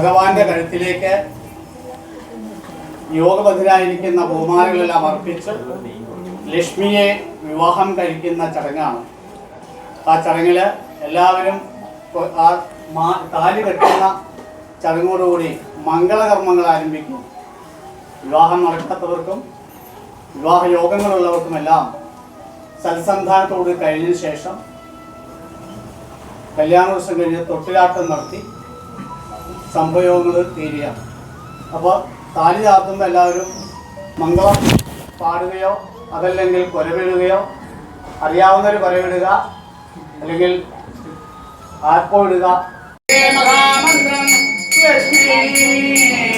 ഭഗവാന്റെ കഴുത്തിലേക്ക് യോഗബദ്ധരായിരിക്കുന്ന ബഹുമാനങ്ങളെല്ലാം അർപ്പിച്ച് ലക്ഷ്മിയെ വിവാഹം കഴിക്കുന്ന ചടങ്ങാണ്. ആ ചടങ്ങിൽ എല്ലാവരും ആ മാ- താലി കെട്ടുന്ന ചടങ്ങോടുകൂടി മംഗളകർമ്മങ്ങൾ ആരംഭിക്കും. വിവാഹം നടക്കാത്തവർക്കും വിവാഹ യോഗങ്ങളുള്ളവർക്കുമെല്ലാം സത്സന്ധാനത്തോട് കഴിഞ്ഞ ശേഷം കല്യാണോത്സവം കഴിഞ്ഞ് തൊട്ടിലാട്ടം നടത്തി സംഭവങ്ങൾ തീരുക. അപ്പോൾ താലി ചാർത്തുമ്പോൾ എല്ലാവരും മംഗളം പാടുകയോ അതല്ലെങ്കിൽ കൊലവിടുകയോ അറിയാവുന്നവർ കൊലവിടുക അല്ലെങ്കിൽ ആർപ്പോ ഇടുക മഹാമന്ത്രം ലക്ഷ്മി.